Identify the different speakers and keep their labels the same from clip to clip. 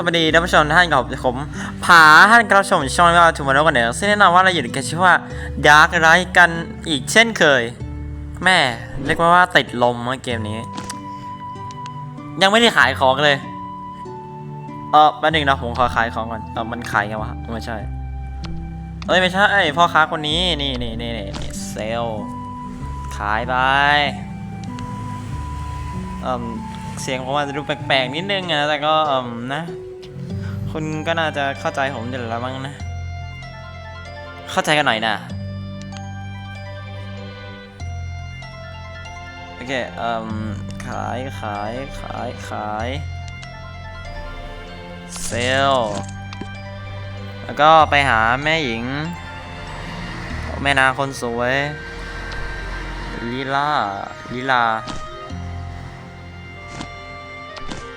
Speaker 1: สวัสดีท่านผู้ชมท่านกับผมผาท่านกระชมช่องว่าทูมาโนกันเนอซึ่งแน่นอนว่าเราอยู่ในชื่อว่าดาร์กไรกันอีกเช่นเคย แม่เรียกว่าว่าติดลมเมื่อเกมนี้ ยังไม่ได้ขายของเลย เออแป๊บนึงนะผมขอขายของก่อนเออมันขายไงวะไม่ใช่ เอ้ยไม่ใช่พ่อค้าคนนี้นี่นี่นี่นี่เซลขายไปเอ่มเสียงผมอาจจะดูแปลกๆนิดนึงนะแต่ก็เอ่มนะ คุณก็น่าจะเข้าใจผมอยู่แล้วมั้งนะ เข้าใจกันหน่อยนะ โอเคเอ่มขายขายขายขายเซลลแล้วก็ไปหาแม่หญิง แม่นางคนสวยลิล่าลิลา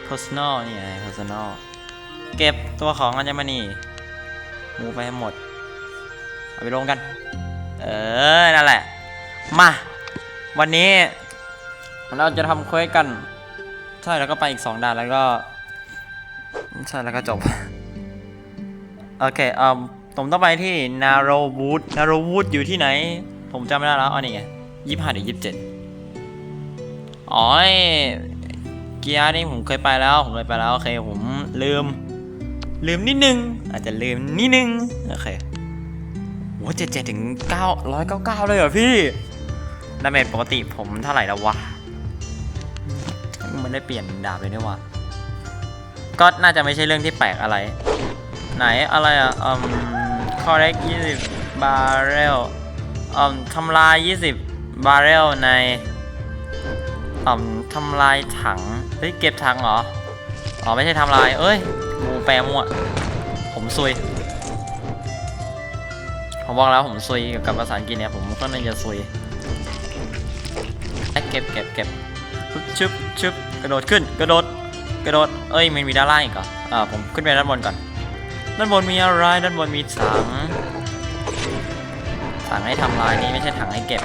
Speaker 1: personal นี่ไง personal เก็บตัวของอัญมณีมูไปให้หมด เอาไปลงกัน เออ นั่นแหละ มา วันนี้ เราจะทำเควสกัน ใช่แล้วก็ไปอีก2ด่านแล้วก็ ใช่แล้วก็จบ โอเคเอ่อผมต้องไปที่นาโรวูดนาโรวูดอยู่ที่ไหน ผมจำไม่ได้แล้วอ๋อนี่ไงยี่ห้าหรือยี่สิบเจ็ดอ๋อเกียร์นี่ผมเคยไปแล้ว ผมเคยไปแล้ว โอเค ผมลืม ลืมนิดนึง อาจจะลืมนิดนึง โอเคโอ้เจ็ดเจ็ดถึงเก้าร้อยเก้าเก้าเลยเหรอพี่ดาเมจปกติผมเท่าไหร่แล้ววะ มันได้เปลี่ยนดาบเลยด้วยวะก็น่าจะไม่ใช่เรื่องที่แปลกอะไร ไหนอะไรอะอืม correct 20 barrel อืมทำลาย20 barrel ในอืมทำลายถัง เฮ้ย เก็บถังเหรอ อ๋อ ไม่ใช่ทำลาย เอ้ย งูแปลมั่วผมซุย ผมบอกแล้วผมซุยเกี่ยวกับภาษาอังกฤษเนี่ยผมก็น่าจะซุยเก็บเก็บเก็บชึบชึบชึบกระโดดขึ้น กระโดด กระโดด เอ้ยมันมีด้านล่างอีกเหรออ่าผมขึ้นไปด้านบนก่อน ด้านบนมีอะไร ด้านบนมีถังถังให้ทำลายนี่ไม่ใช่ถังให้เก็บ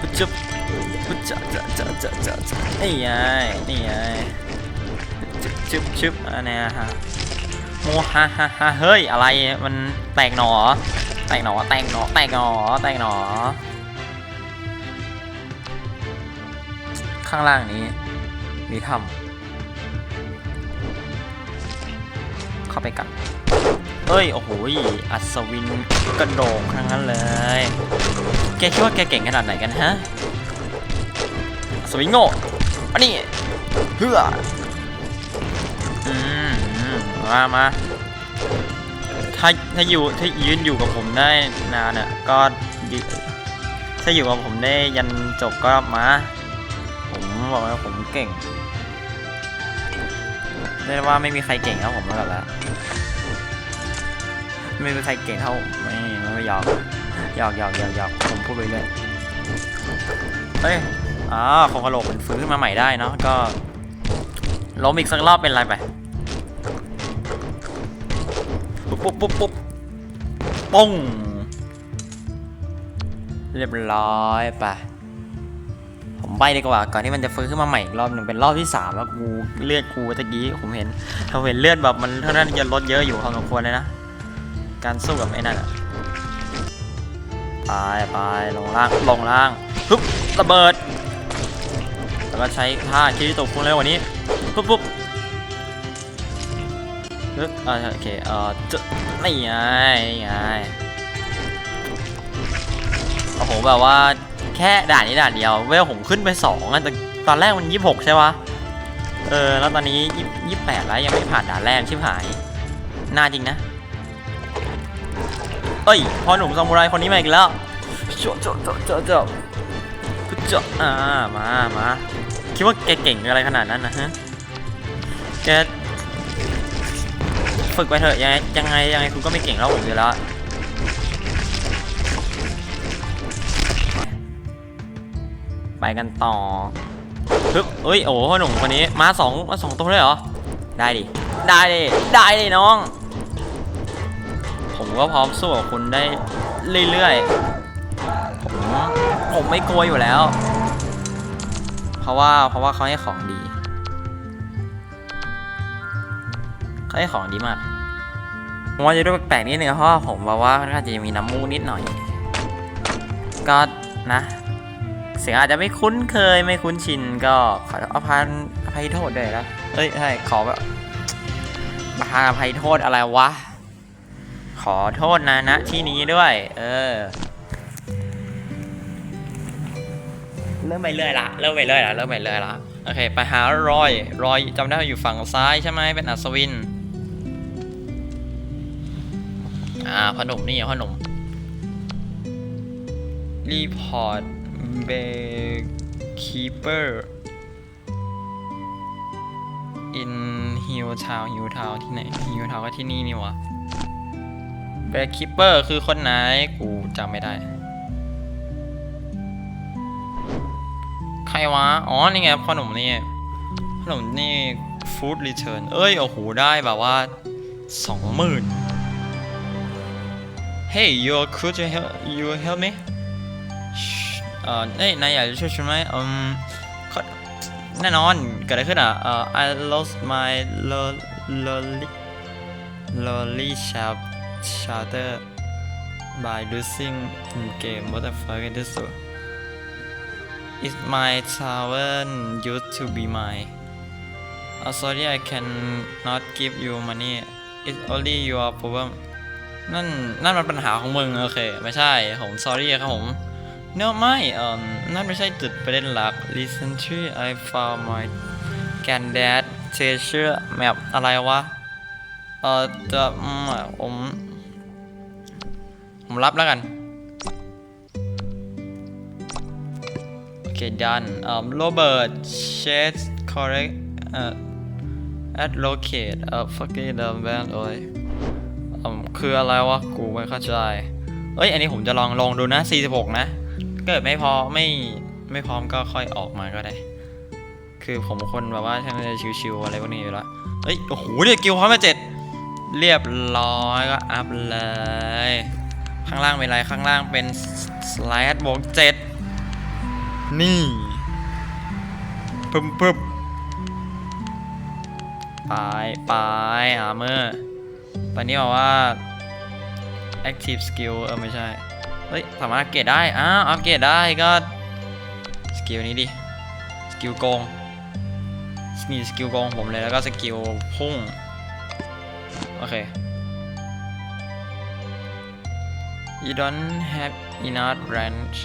Speaker 1: ปุ๊บจุ๊บปุ๊บจะจะจะจะจะจะนี่ไงนี่ไง จุ๊บจุ๊บอันเนี้ยฮะโมฮาฮาฮาเฮ้ยอะไรมันแตกหนอ แตกหนอแตกหนอแตกหนอแตกหนอ ข้างล่างนี้ มีถ้ำเข้าไปกันเอ้ยโอ้โหอัศวินกระโดงทั้งนั้นเลย แกคิดว่าแกเก่งขนาดไหนกันฮะอัศวินโง่อันนี้เพื่อ อืมมามาถ้าถ้าอยู่ถ้ายืนอยู่กับผมได้นานอะก็ยถ้าอยู่กับผมได้ยันจบก็มา ผมบอกว่าผมเก่งเรียกได้ว่าไม่มีใครเก่งเท่าผมแล้วแล้วไม่มีใครเก่งเท่าไม่ไม่หยอกหยอกหยอกหยอกหยอกผมพูดไปเรื่อยเฮ้ยอ๋อโคงกระโหลกมันฟื้นขึ้นมาใหม่ได้เนาะก็ ล้มอีกสักรอบเป็นไรไปปุ๊บปุ๊บปุ๊บปุ๊บปุ้งเรียบร้อยไปผมไปดีกว่าก่อนที่มันจะฟื้นขึ้นมาใหม่อีกรอบหนึ่งเป็นรอบที่สามแล้วกูเลือดกูตะกี้ผมเห็นเราเห็นเลือดแบบมันเท่านั้นจะลดเยอะอยู่พอสมควรเลยนะการสู้กับไอ้นั่นอะไปไปลงล่างลงล่างปุ๊บระเบิดแล้วก็ใช้ท่าคิริโตะคุงเร็วกว่านี้ ปุ๊บปุ๊บปึ๊บเออโอเคเออจะนี่ไงนี่ไงโอ้โหแบบว่าแค่ด่านนี้ด่านเดียวเวลผมขึ้นไปสองอะแต่ตอนแรกมันยี่หกใช่ปะเออแล้วตอนนี้ยี่แปดแล้วยังไม่ผ่านด่านแรกชิบหายน่าจริงนะเอ้ยพอหนุ่มซามูไรคนนี้มาอีกแล้วเจาะเจาะเจาะเจาะเจาะเจาะอ่ามามาคิดว่าแกเก่งอะไรขนาดนั้นนะฮะ กฝึกไปเถอะยังไงยังไงยังไงคุณก็ไม่เก่งแล้วผมอยู่แล้วไปกันต่อฮึบเอ้ยโอ้โหหนุ่มคนนี้มาสองมาสองตัวเลยเหรอ ได้ดิ ได้ดิ ได้ดิน้อง ผมก็พร้อมสู้กับคุณได้เรื่อยๆ ผมผมไม่กลัวอยู่แล้ว เพราะว่าเพราะว่าเขาให้ของดี เขาได้ของดีมากผมว่าจะดูแปลกๆนิดนึงเพราะว่าผมบอกว่าค่อาจะมีน้ำมูกนิดหน่อย ก็นะ เสียงอาจจะไม่คุ้นเคยไม่คุ้นชินก็ขออภัยอภัยโทษด้วยนะเอ้ยใช่ขอแบบประทานอภัยโทษอะไรวะ ขอโทษนะนะที่นี้ด้วย เออ เริ่มไปเรื่อยละเริ่มไปเรื่อยละเริ่มไปเรื่อยละโอเค ไปหารอย รอยจำได้ว่าอยู่ฝั่งซ้ายใช่ไหมเป็นอัศวิน อ่าพอหนมนี่พอหนมรีพอร์ตเบคีเปอร์ in Hill Town Hill Town ที่ไหน Hill Town ก็ที่นี่นี่วะเบคีเปอร์คือคนไหนกูจำไม่ได้ ใครวะ อ๋อ นี่ไงพ่อหนุ่มนี่พ่อหนุ่มนี่ฟู้ดรีเทิร์นเอ้ย โอ้โห ได้แบบว่าสองหมื่น Hey you could you help you help me เอ่อเอ้ยนายอยากจะช่วยฉันไหมอืมขอแน่นอน เกิดอะไรขึ้นอ่ะเอ่อ I lost my lo- lolly lolly sharp charter by losing in game what the fuck is this Is my tower used to be mine uh, sorry I can not give you money it's only your problem นั่นนั่นมันปัญหาของมึงโอเค ไม่ใช่ผม sorry ครับผม no ไม่เอ่อนั่นไม่ใช่จุดประเด็นหลัก recently I found my granddad treasure map อะไรวะ เอ่อจะผม ผมรับแล้วกัน โอเค done เอ่อ Robert Chase correct เอ่อ at locate เอ่อ fucking the band โอ้ย อืมคืออะไรวะ กูไม่เข้าใจเอ้ย อันนี้ผมจะลองลองดูนะ 46 นะ เกิดไม่พอไม่ไม่พร้อมก็ค่อยออกมาก็ได้ คือผมคนแบบว่าช่างจะชิวๆอะไรพวกนี้อยู่แล้วเอ้ย โอ้โหเรียกิลพร้อมมาเจ็ดเรียบร้อยก็อัพเลย ข้างล่างเป็นไร ข้างล่างเป็นสไลด์บวกเจ็ดนี่ปึ๊บปึ๊บไปไปอาเมอร์ ตอนนี้บอกว่า active skill เออไม่ใช่ เฮ้ย สามารถอัปเกรดได้ อ้าว อัปเกรดได้ก็ สกิลนี้ดิ สกิลโกงนี่สกิลโกงผมเลยแล้วก็สกิลพุ่ง โอเค you don't have enough range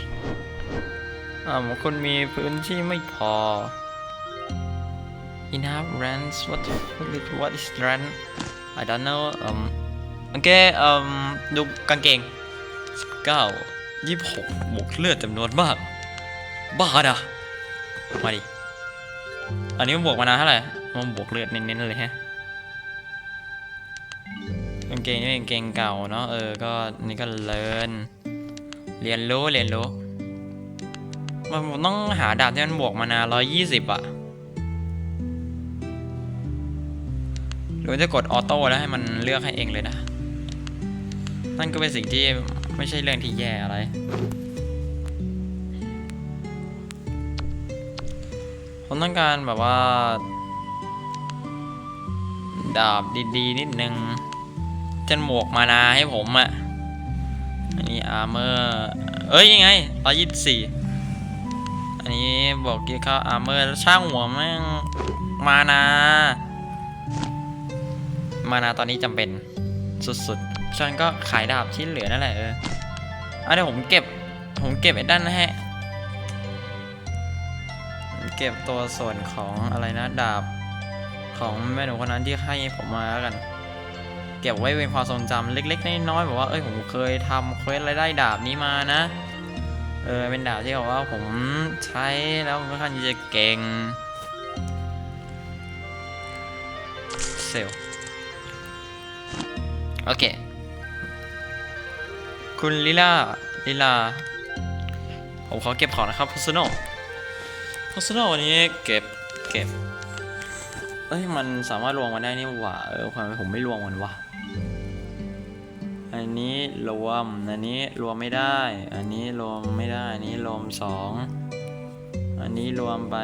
Speaker 1: อ่าคุณมีพื้นที่ไม่พอ enough range what what is range I don't know อืมโอเคอืมดูกางเกง19 26บวกเลือดจำนวนมาก บ้าดะมาดิ อันนี้มันบวกมานานเท่าไหร่ มันบวกเลือดเน้นๆเลยฮะกางเกงนี่เป็นกางเกงเก่าเนาะ เออ ก็นี่ก็เลินเรียนรู้เรียนรู้ มันต้องหาดาบที่มันบวกมานาน120 อะ รือว่าจะกดออโต้แล้วให้มันเลือกให้เองเลยนะ นั่นก็เป็นสิ่งที่ไม่ใช่เรื่องที่แย่อะไร ผมต้องการแบบว่า ดาบดีๆ นิดนึงจะหมวกมานาให้ผมอะอันนี้อาร์เมอร์ เอ้ยยังไงร้อยยี่สิบสี่อันนี้บอกกี่เข้าอาร์เมอร์แล้วช่างหัวแม่งมานา มานาตอนนี้จำเป็นสุดๆฉันก็ขายดาบที่เหลือนั่นแหละเอออะเดี๋ยวผมเก็บผมเก็บไอ้ด้านนะฮะเก็บตัวส่วนของอะไรนะดาบของแม่หนูคนนั้นที่ให้ผมมาแล้วกัน เก็บไว้เป็นความทรงจำเล็ก ๆ น้อยๆแบบว่าเอ้ยผมเคยทำเควสอะไรได้ดาบนี้มานะเออเป็นดาบที่แบบว่าผมใช้แล้วค่อนข้างจะเก่งเซล โอเค คุณลิล่าลิล่าผมขอเก็บของนะครับพัสโนพัสโนวันนี้เก็บเก็บเอ้ยมันสามารถรวมกันได้นี่หว่าเออทำไมผมไม่รวมมันวะอันนี้รวมอันนี้รวมไม่ได้ อันนี้รวมไม่ได้ อันนี้รวมสองอันนี้รวมไป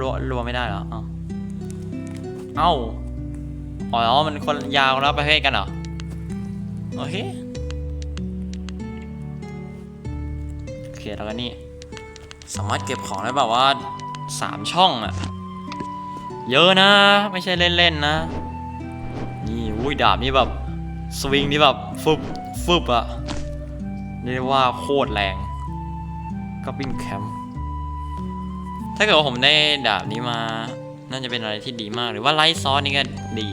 Speaker 1: รวมรวมไม่ได้เหรออ๋อ เอ้า อ๋อ มันคนยาวแล้วประเภทกันเหรอ โอเค โอเค แล้วก็นี่ สามารถเก็บของได้แบบว่าสามช่องอะเยอะนะ ไม่ใช่เล่นๆนะ นี่อุ้ยดาบนี่แบบ สวิงที่แบบฟึบฟึบอะเรียกว่าโคตรแรงก็ปิ้งแคมป์ถ้าเกิดว่าผมได้ดาบนี้มา น่าจะเป็นอะไรที่ดีมากหรือว่าไลท์ซอสนี่ก็ดี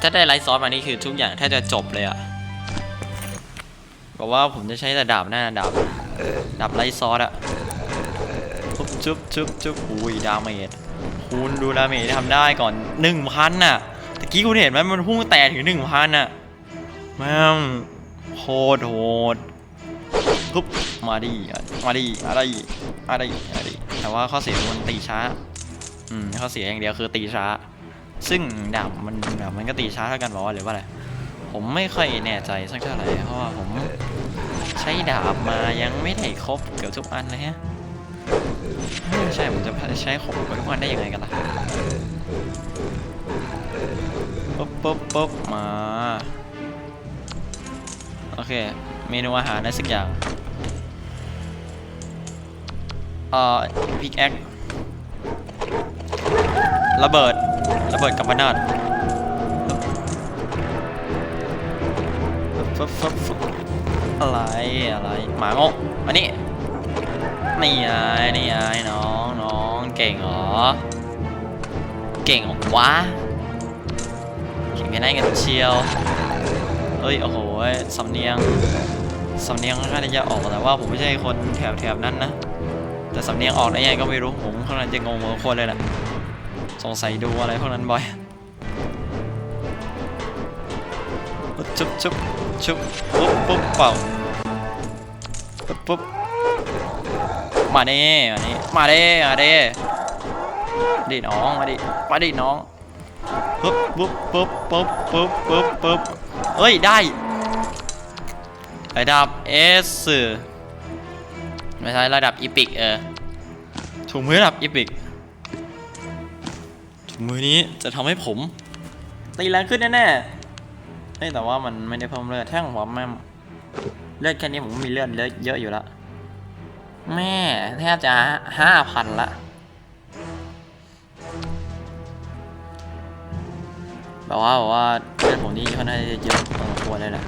Speaker 1: ถ้าได้ไลท์ซอสมานี่คือทุกอย่างแทบจะจบเลยอะบอกว่าผมจะใช้แต่ดาบหน้าดาบดาบไลท์ซอสอะชุบชุบชุบชุบอุ้ยดาเมจคุณดูดาเมจที่ทำได้ก่อนหนึ่งพันน่ะตะกี้คุณเห็นไหมมันพุ่งแต่ถึงหนึ่งพันน่ะแม่งโคตรโหดปุ๊บมาดิมาดิอะไรอะไรอะไร แต่ว่าข้อเสียมันตีช้า อืมข้อเสียอย่างเดียวคือตีช้า ซึ่งดาบมันดาบมันก็ตีช้าเท่ากันบอกว่าหรือว่าอะไร ผมไม่ค่อยแน่ใจสักเท่าไหร่เพราะว่าผมใช้ดาบมายังไม่ได้ครบเกือบทุกอันเลยฮะไม่ใช่ผมจะใช้ครบทุกอันได้ยังไงกันล่ะปุ๊บปุ๊บปุ๊บมา โอเค เมนูอาหารได้สักอย่าง เอ่อพิกแอคระเบิด ระเบิดกับพนาดฟึบฟึบฟึบอะไรอะไรหมาโง่มานี่นี่ไงนี่ไงน้องน้องเก่งเหรอ เก่งเหรอวะเก่งกันได้กันเชียวเอ้ยโอ้โหสำเนียงสำเนียงค่อนข้างจะออกแต่ว่าผมไม่ใช่คนแถบแถบนั้นนะ แต่สำเนียงออกได้ยังไงก็ไม่รู้ผมค่อนข้างจะงงเหมือนคนเลยแหละสงสัยดูอะไรพวกนั้นบ่อยชุบชุบชุบปุ๊บปุ๊บเป่าปุ๊บปุ๊บมาดิมาดิมาเดิมาเดิดิน้องมาดิมาดิน้องปุ๊บปุ๊บปุ๊บปุ๊บปุ๊บปุ๊บปุ๊บเอ้ยได้ระดับเอส ไม่ใช่ระดับอีพิกเออถูกมือระดับอีพิกถุงมือนี้จะทำให้ผมตีแรงขึ้นแน่ๆเฮ้ยแต่ว่ามันไม่ได้เพิ่มเลือดแท่งผมแม่เลือดแค่นี้ผมมีเลือดเยอะเยอะอยู่ล้วแม่แทบจะห้าพันละแบบว่าแบบว่าเลือดผมนี่ค่อนข้างจะเยอะพอควรเลยแหละ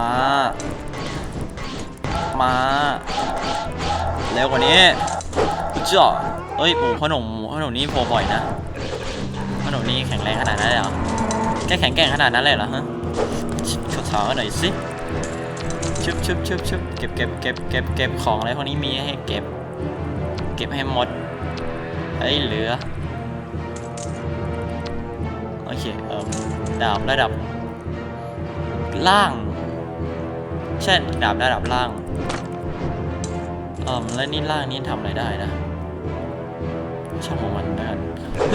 Speaker 1: มา มาเร็วกว่านี้เจ้าเอ้ยโอ้พ่อหนุ่มพ่อหนุ่มนี่โผล่บ่อยนะพ่อหนุ่มนี่แข็งแรงขนาดนั้นเลยเหรอแกแข็งแกร่งขนาดนั้นเลยเหรอฮะขอถามหน่อยสิชึบชึบชึบชึบเก็บเก็บเก็บเก็บเก็บของอะไรพวกนี้มีให้เก็บ เก็บให้หมดเอ้ยเหลือโอเคเอ่อดาบระดับล่าง ใช่ดาบระดับล่างเอ่อแล้วนี่ล่างนี่ทำอะไรได้นะช่างของมันนะ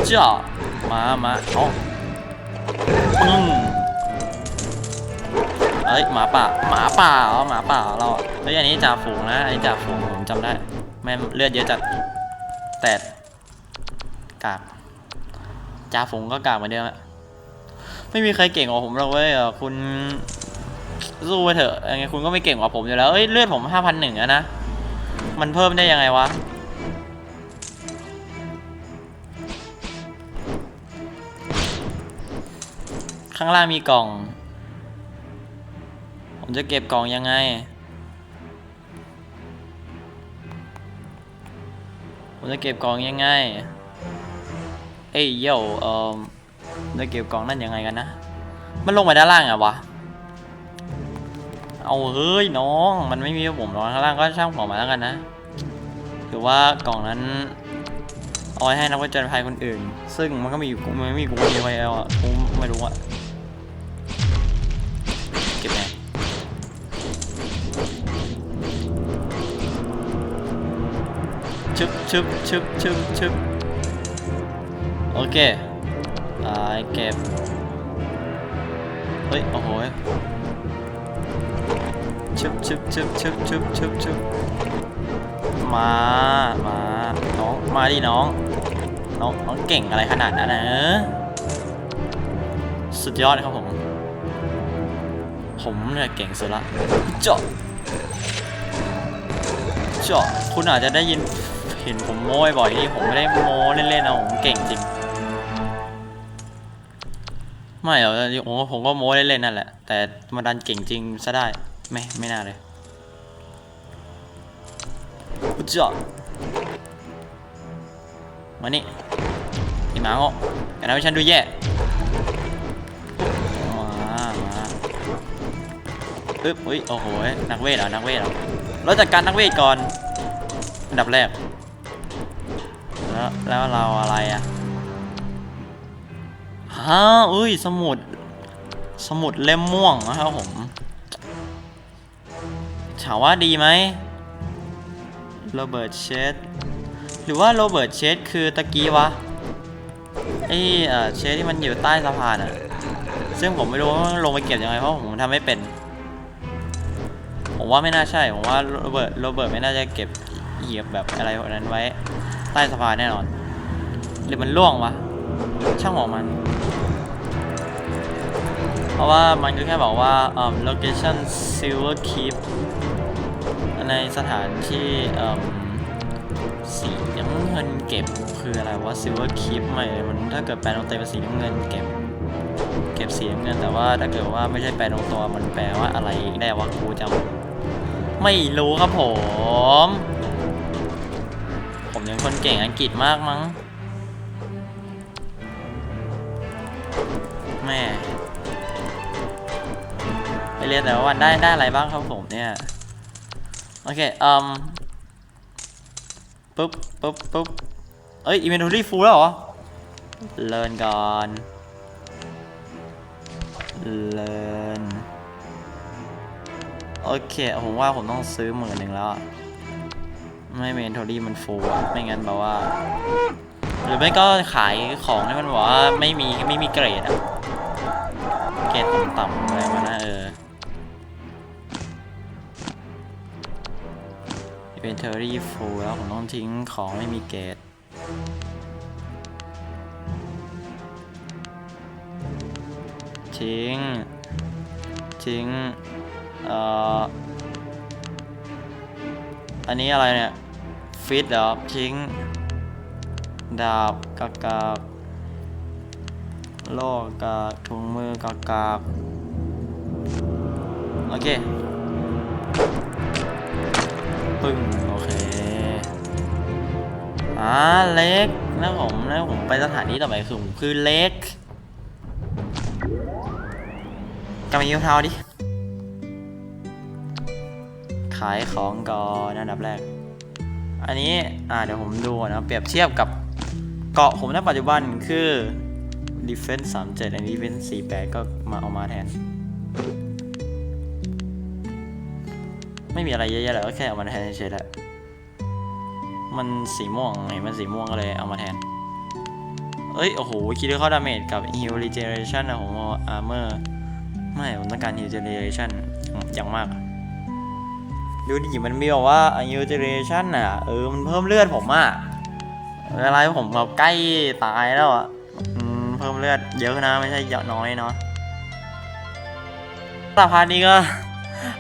Speaker 1: เจ้ามามาเอาปึ้งเอ้ยหมาป่าหมาป่าเหรอหมาป่าเราเฮ้ยอันนี้จ่าฝูงนะอันนี้จ่าฝูงผมจำได้แม่เลือดเยอะจัดแต่กากจ่าฝูงก็กากเหมือนเดิมอะไม่มีใครเก่งกว่าผมหรอกเว้ยเออคุณ สู้ไปเถอะยังไงคุณก็ไม่เก่งกว่าผมอยู่แล้วเอ้ยเลือดผมห้าพันหนึ่งนะ มันเพิ่มได้ยังไงวะ ข้างล่างมีกล่อง ผมจะเก็บกล่องยังไง ผมจะเก็บกล่องยังไง เอ้ยโย่เออจะเก็บกล่องนั่นยังไงกันนะ มันลงไปด้านล่างอะวะ เอาเฮ้ยน้อง มันไม่มีผมหรอกข้างล่างก็ช่างผมมาแล้วกันนะถือว่ากล่องนั้นเอาไว้ให้นักวิจารณ์ภัยคนอื่น ซึ่งมันก็มีอยู่มันไม่มีกูมีไว้แล้วอะกูไม่รู้อะเก็บไงชึบชึบชึบชึบชึบโอเคอ่าเก็บเฮ้ยโอ้โห ชึบชึบชึบชึบชึบชึบชึบมา มา น้อง มาดิน้อง น้อง น้องเก่งอะไรขนาดนั้นนะสุดยอดครับผม ผมเนี่ยเก่งสุดละเจาะเจาะคุณอาจจะได้ยินเห็นผมโม้บ่อยนี่ผมไม่ได้โม้เล่นๆนะผมเก่งจริง ไม่หรอกผมก็ผมก็โม้เล่นๆนั่นแหละ แต่มาดันเก่งจริงซะได้ ไม่ ไม่น่าเลยกูเจาะมานี่ไอหมาโง่อย่าทำให้ฉันดูแย่มามาอึ๊บอุ้ยโอ้โหนักเวทเหรอนักเวทเหรอเราจัดการนักเวทก่อนอันดับแรกแล้วแล้วเราอะไรอะฮ่าอุ้ยสมุด สมุดเล่มม่วงนะครับผม ถามว่าดีไหมโรเบิร์ตเชดหรือว่าโรเบิร์ตเชดคือตะกี้วะไอ้เอ่อเชดที่มันอยู่ใต้สะพานอะซึ่งผมไม่รู้ว่าลงไปเก็บยังไงเพราะผมทำไม่เป็น ผมว่าไม่น่าใช่ ผมว่าโรเบิร์ตโรเบิร์ตไม่น่าจะเก็บเหยียบแบบอะไรพวกนั้นไว้ ใต้สะพานแน่นอน หรือมันล่วงวะ ช่างหัวมัน เพราะว่ามันก็แค่บอกว่าเอ่อ location silver keep ในสถานที่สีน้ำเงินเก็บคืออะไรวะ silver keep ไม่มันถ้าเกิดแปลตรงเต็มเป็นสีน้ำเงินเก็บ เก็บสีน้ำเงินแต่ว่าถ้าเกิดว่าไม่ใช่แปลตรงตัวมันแปลว่าอะไรอีกได้วะกูจำไม่รู้ครับผม ผมยังคนเก่งอังกฤษมากมั้งแม่ไปเรียนแต่วันได้ได้อะไรบ้างครับผมเนี่ย โอเคอืมปุ๊บปุ๊บปุ๊บเอ้ย inventory full แล้วเหรอ เลินก่อน เลินโอเคผมว่าผมต้องซื้อหมื่นหนึ่งแล้ว ไม่เมนโทรี่มันฟูลไม่งั้นแบบว่า หรือไม่ก็ขายของที่มันบอกว่าไม่มีไม่มีเกรดอะเกรดต่ำๆอะไร inventory full แล้วผมต้องทิ้งของไม่มีเกรดทิ้ง ทิ้ง เอ่อ อันนี้อะไรเนี่ย ฟิตเหรอทิ้ง ดาบกากากโล่กากถุงมือกากากโอเคึ้งโอเคอ่าเล็กแล้วผมแล้วผมไปสถานีต่อไปคือผมคือเล็กกลับมายิ้วเท้าดิขายของก่อนอันดับแรก อันนี้อ่าเดี๋ยวผมดูนะเปรียบเทียบกับเกาะผมณปัจจุบันคือ defense 37 อันนี้ defense 48 ก็มาเอามาแทน ไม่มีอะไรเยอะแยะเลยก็แค่เอามาแทนเฉยๆแหละมันสีม่วงเห็นมันสีม่วงก็เลยเอามาแทน เอ้ย โอ้โห คิดว่าเขาดาเมจกับ heal regeneration นะผมเอา armor ไม่ผมต้องการ heal generation อย่างมาก ดูดิมันมีบอกว่า heal generation อะ เออ มันเพิ่มเลือดผมอะเวลาผมแบบใกล้ตายแล้วอะเพิ่มเลือดเยอะนะ ไม่ใช่เยอะน้อยเนาะสพาร์ทนี้ก็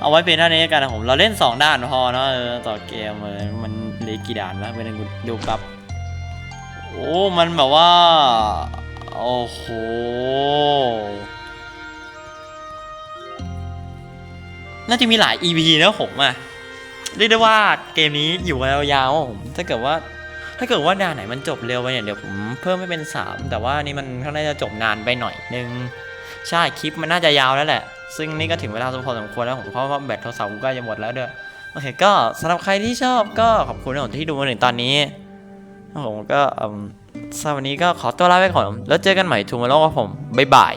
Speaker 1: เอาไว้เป็นเท่านี้กันนะผม เราเล่น 2 ด่านพอเนาะต่อเกมมันเลกี่ด่านวะเป็นกูดูกับโอ้มันแบบว่า โอ้โหน่าจะมีหลาย EP นะผมอะเรียกได้ว่าเกมนี้อยู่กันยาวๆผมถ้าเกิดว่า ถ้าเกิดว่าด่านไหนมันจบเร็วไปเนี่ยเดี๋ยวผมเพิ่มให้เป็น 3 แต่ว่านี่มันค่อนข้างจะจบนานไปหน่อยนึง ใช่คลิปมันน่าจะยาวแล้วแหละ ซึ่งนี่ก็ถึงเวลาพอสมควรแล้วผมเพราะว่าแบตโทรศัพท์กูก็จะหมดแล้วด้วยโอเคก็สำหรับใครที่ชอบก็ขอบคุณนะผมที่ดูมาถึงตอนนี้ผมก็อืมสำหรับวันนี้ก็ขอตัวลาไปก่อนแล้วเจอกันใหม่ทูมาโลกับผมบ๊ายบาย